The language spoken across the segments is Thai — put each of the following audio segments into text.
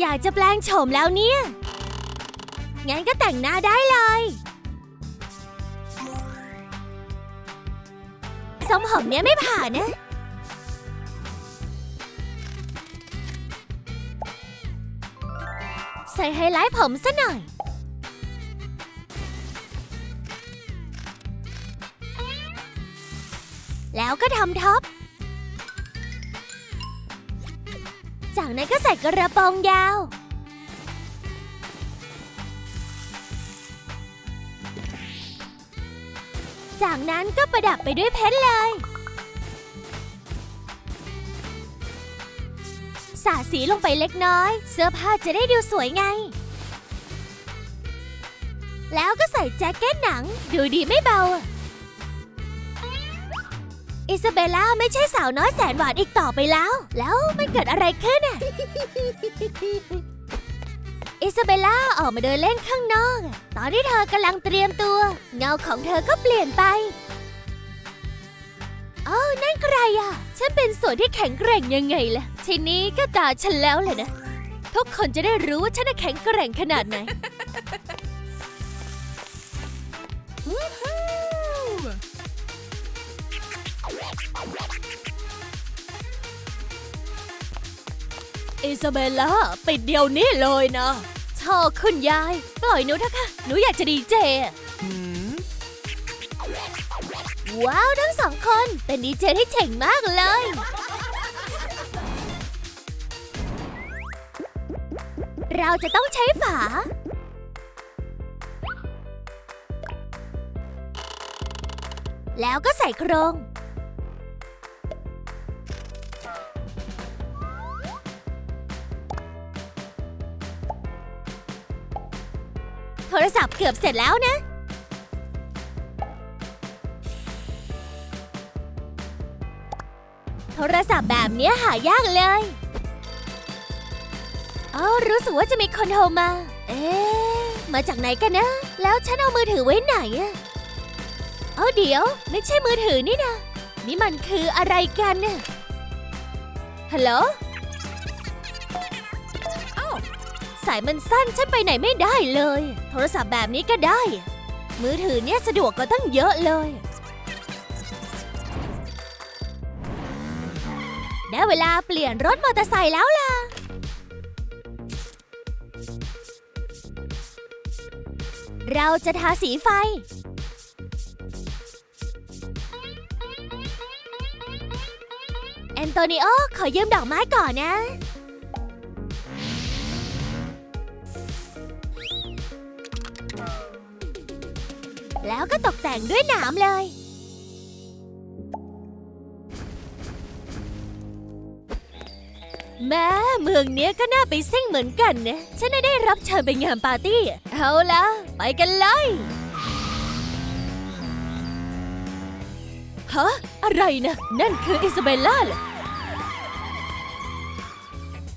อยากจะแปลงโฉมแล้วเนี่ย งั้นก็แต่งหน้าได้เลย ทรงผมเนี้ยไม่ผ่านนะ ใส่ไฮไลท์ผมซะหน่อย แล้วก็ทำท็อป จากนั้นก็ใส่กระโปรงยาว จากนั้นก็ประดับไปด้วยเพชรเลย สาดสีลงไปเล็กน้อย เสื้อผ้าจะได้ดูสวยไง แล้วก็ใส่แจ็คเก็ตหนัง ดูดีไม่เบาอะ อิซาเบลล่าไม่ใช่สาวน้อยแสนหวานอีกต่อไปแล้ว แล้วมันเกิดอะไรขึ้นอะอิซาเบลล่าออกมาเดินเล่นข้างนอกอะตอนที่เธอกำลังเตรียมตัว เงาของเธอก็เปลี่ยนไปเอ้านั่นใครอะฉันเป็นส่วนที่แข็งแกร่งยังไงล่ะ ทีนี้ก็ตาฉันแล้วเลยนะ ทุกคนจะได้รู้ว่าฉันน่ะแข็งแกร่งขนาดไหน อิซาเบลล่าปิดเดียวนี้เลยนะชอคุณยาย ปล่อยหนูเถอะค่ะ หนูอยากจะดีเจอะว้าว ทั้งสองคนเป็นดีเจที่เจ๋งมากเลย เราจะต้องใช้ฝา แล้วก็ใส่โครง โทรศัพท์เกือบเสร็จแล้วนะ โทรศัพท์แบบนี้หายากเลยอ๋อรู้สึกว่าจะมีคนโทรมา เอ๊ะ มาจากไหนกันนะ แล้วฉันเอามือถือไว้ไหนอะเอเดี๋ยว ไม่ใช่มือถือนี่นะ นี่มันคืออะไรกันน่ะฮัลโหลายมันสั้นฉันไปไหนไม่ได้เลย โทรศัพท์แบบนี้ก็ได้ มือถือเนี่ยสะดวกกว่าตั้งเยอะเลย ได้เวลาเปลี่ยนรถมอเตอร์ไซค์แล้วล่ะ เราจะทาสีไฟแอนโตนิโอขอยืมดอกไม้ก่อนนะ แล้วก็ตกแต่งด้วยหนามเลย แม้เมืองเนี้ยก็น่าไปซิ่งเหมือนกันนะ ฉันน่ได้รับเชิญไปงานปาร์ตี้ เอาละไปกันเลยฮะอะไรนะ นั่นคืออิซาเบลล่าเหรอ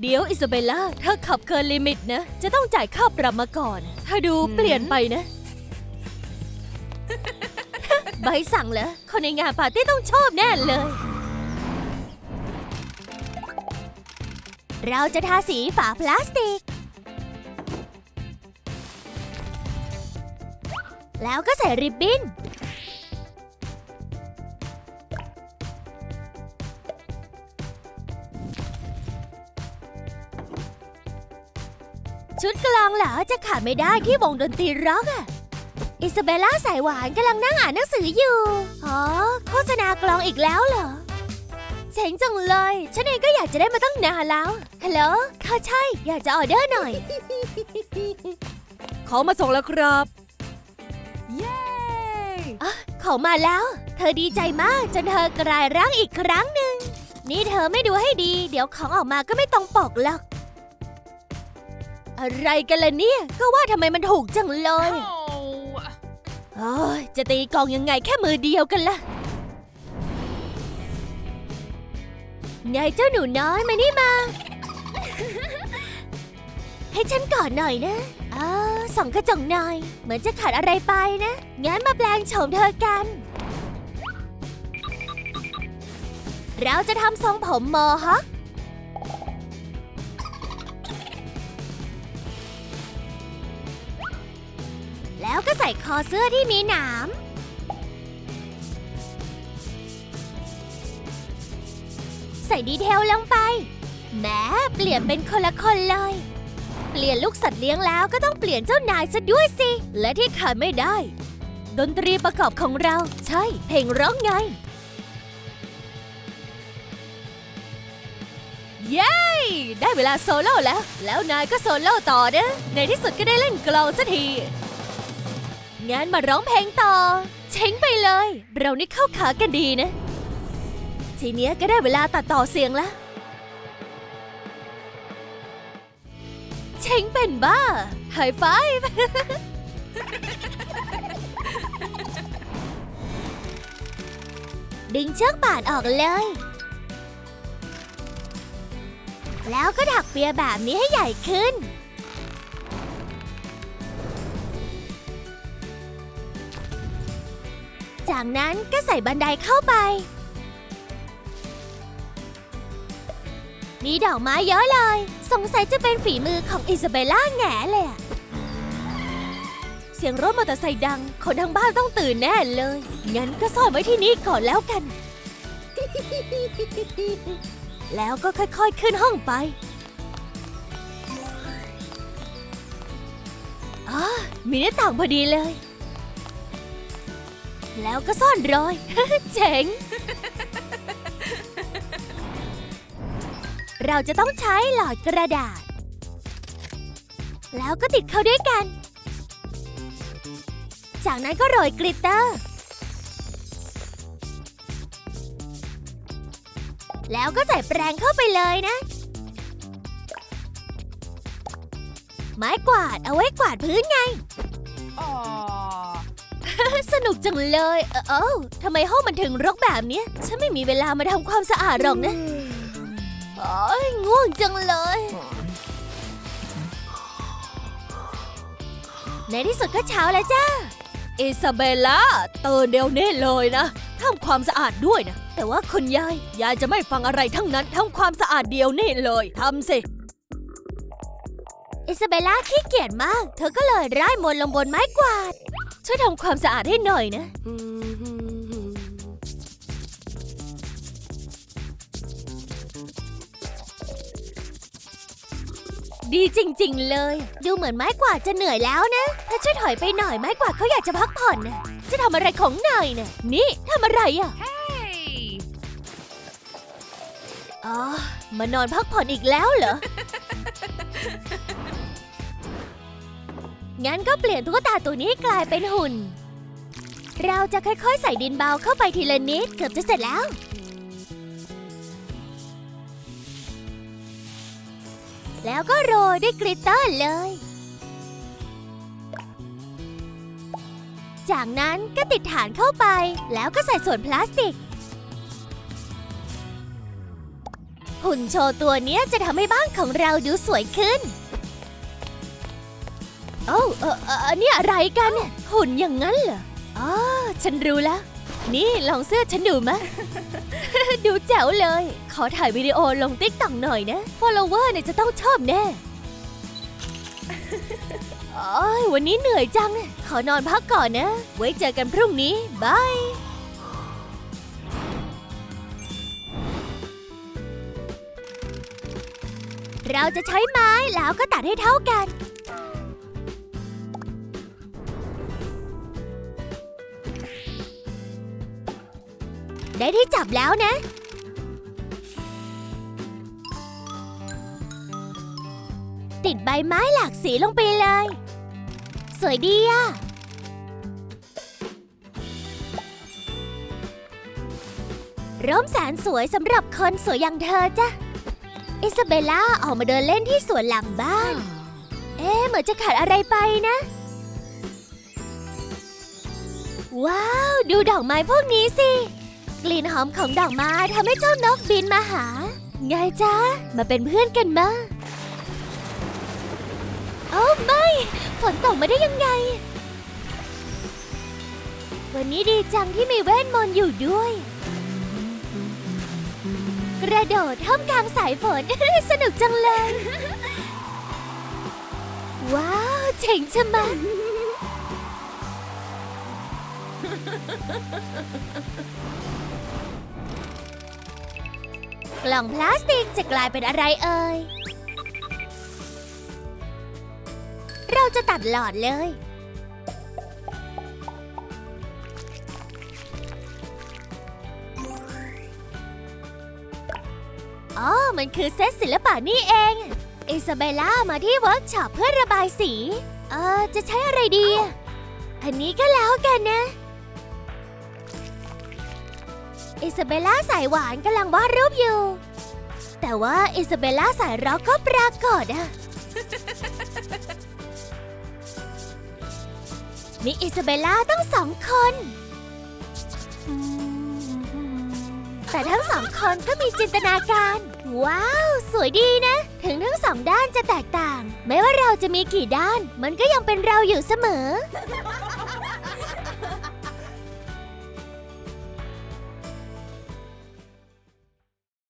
เดี๋ยวอิซาเบลล่าเธอขับเกินลิมิตนะ จะต้องจ่ายค่าปรับมาก่อนเธอดูเปลี่ยนไปนะ บสั่งเหรอ คนในงานปาร์ตี้ต้องชอบแน่เลย เราจะทาสีฝาพลาสติก แล้วก็ใส่ริบบิ้น ชุดกลองเหรอจะขาดไม่ได้ที่วงดนตรีร็อกอะ อิซาเบลล่าสายหวานกำลังนั่งอ่านหนังสืออยู่ อ๋อ โฆษณากลองอีกแล้วเหรอ เจ๋งจังเลย ฉันเองก็อยากจะได้มาตั้งนานแล้ว ฮัลโหลค่ะใช่ อยากจะออเดอร์หน่อย ของมาส่งแล้วครับอะของมาแล้ว เธอดีใจมากจนเธอกลายร่างอีกครั้งหนึ่ง นี่เธอไม่ดูให้ดี เดี๋ยวของออกมาก็ไม่ตรงปกหรอก อะไรกันล่ะเนี่ย ก็ว่าทำไมมันถูกจังเลย โอ้ยจะตีกลองยังไงแค่มือเดียวกันล่ะไงเจ้าหนูน้อยมานี่มา ให้ฉันกอดหน่อยนะเออส่องกระจกหน่อย เหมือนจะขาดอะไรไปนะ งั้นมาแปลงโฉมเธอกัน เราจะทำทรงผมโมฮอค ส่คอเสื้อที่มีหนาม ใส่ดีเทลลงไป แม้เปลี่ยนเป็นคนละคนเลย เปลี่ยนลูกสัตว์เลี้ยงแล้วก็ต้องเปลี่ยนเจ้านายซะด้วยสิ และที่ขาดไม่ได้ ดนตรีประกอบของเรา ใช่ เพลงร้องไง เย้ ได้เวลาโซโล่แล้ว แล้วนายก็โซโล่ต่อนะในที่สุดก็ได้เล่นกลองสักที งั้นมาร้องเพลงต่อ เช้งไปเลย เรานี่เข้าขากันดีนะ ทีเนี้ยก็ได้เวลาตัดต่อเสียงแล้วเช้งเป็นบ้าไฮไฟฟ์ดึงเชือกป่านออกเลย แล้วก็ถักเปียแบบนี้ให้ใหญ่ขึ้น จากนั้นก็ใส่บันไดเข้าไป มีดอกไม้เยอะเลย สงสัยจะเป็นฝีมือของอิซาเบลล่าแง่เลยอะเสียงรถมอเตอร์ไซค์ดัง คนทางบ้านต้องตื่นแน่เลย งั้นก็ซ่อนไว้ที่นี่ก่อนแล้วกัน แล้วก็ค่อยๆขึ้นห้องไปอ๋อมีหน้าต่างพอดีเลย แล้วก็ซ่อนรอย เจ๋ง เราจะต้องใช้หลอดกระดาษ แล้วก็ติดเข้าด้วยกัน จากนั้นก็โรยกลิตเตอร์ แล้วก็ใส่แปรงเข้าไปเลยนะ ไม้กวาดเอาไว้กวาดพื้นไง สนุกจังเลยเออเอ้าทำไมห้องมันถึงรกแบบเนี้ยฉันไม่มีเวลามาทำความสะอาดหรอกนะโอ้ยง่วงจังเลย ในที่สุดก็เช้าแล้วจ้าอิซาเบลล่าตื่นเดี๋ยวนี้เลยนะทำความสะอาดด้วยนะ แต่ว่าคุณยายยายจะไม่ฟังอะไรทั้งนั้นทำความสะอาดเดียวนี่เลยทำสิอิซาเบลล่าขี้เกียจมาก เธอก็เลยร่ายมนต์ลงบนไม้กวาด ช่วยทำความสะอาดให้หน่อยนะ ดีจริง ๆ เลย ดูเหมือนไม้กวาดจะเหนื่อยแล้วนะ ถ้าช่วยถอยไปหน่อยไม้กวาดเขาอยากจะพักผ่อนนะจะทำอะไรของนายนะนี่ทำอะไรอะอ๋อมานอนพักผ่อนอีกแล้วเหรอ งั้นก็เปลี่ยนตุ๊กตาตัวนี้ให้กลายเป็นหุ่น เราจะค่อยๆ ใส่ดินเบาเข้าไปทีละนิดเกือบจะเสร็จแล้ว แล้วก็โรยด้วยกลิตเตอร์เลย จากนั้นก็ติดฐานเข้าไป แล้วก็ใส่ส่วนพลาสติก หุ่นโชว์ตัวนี้จะทำให้บ้านของเราดูสวยขึ้น โอ้เออเออนี่ยอะไรกันเนี่ยหุ่นอย่างนั้นเหรออ๋อฉันรู้แล้ว นี่ลองเสื้อฉันดูมะ ดูแจ๋วเลย ขอถ่ายวิดีโอลงติ๊กต็อกหน่อยนะ follower เนี่ยจะต้องชอบแน่โอ้ยวันนี้เหนื่อยจัง ขอนอนพักก่อนนะ ไว้เจอกันพรุ่งนี้ บาย เราจะใช้ไม้แล้วก็ตัดให้เท่ากัน ได้ที่จับแล้วนะ ติดใบไม้หลากสีลงไปเลย สวยดีอะร่มแสนสวยสำหรับคนสวยอย่างเธอจ้ะ อิซาเบลล่าออกมาเดินเล่นที่สวนหลังบ้าน เอ๊ะเหมือนจะขาดอะไรไปนะ ว้าว ดูดอกไม้พวกนี้สิ กลิ่นหอมของดอกไม้ทำให้เจ้านกบินมาหา ไงจ๊ะ มาเป็นเพื่อนกันมาโอ้ไม่ฝนตกมาได้ยังไง วันนี้ดีจังที่มีเวทมนต์อยู่ด้วย กระโดดท่ามกลางสายฝน สนุกจังเลย ว้าว เจ๋งชะมัด กล่องพลาสติกจะกลายเป็นอะไรเอ่ย เราจะตัดหลอดเลย อ๋อ มันคือเซตศิลปะนี่เอง อิซาเบล่ามาที่เวิร์กช็อปเพื่อระบายสี เออ จะใช้อะไรดี อันนี้ก็แล้วกันนะ อิซาเบลล่าสายหวานกำลังวาดรูปอยู่ แต่ว่าอิซาเบลล่าสายร็อกก็ปรากฏอะมีอิซาเบลล่าต้องสองคน แต่ทั้งสองคนก็มีจินตนาการ ว้าว สวยดีนะ ถึงทั้งสองด้านจะแตกต่างไม่ว่าเราจะมีกี่ด้าน มันก็ยังเป็นเราอยู่เสมอ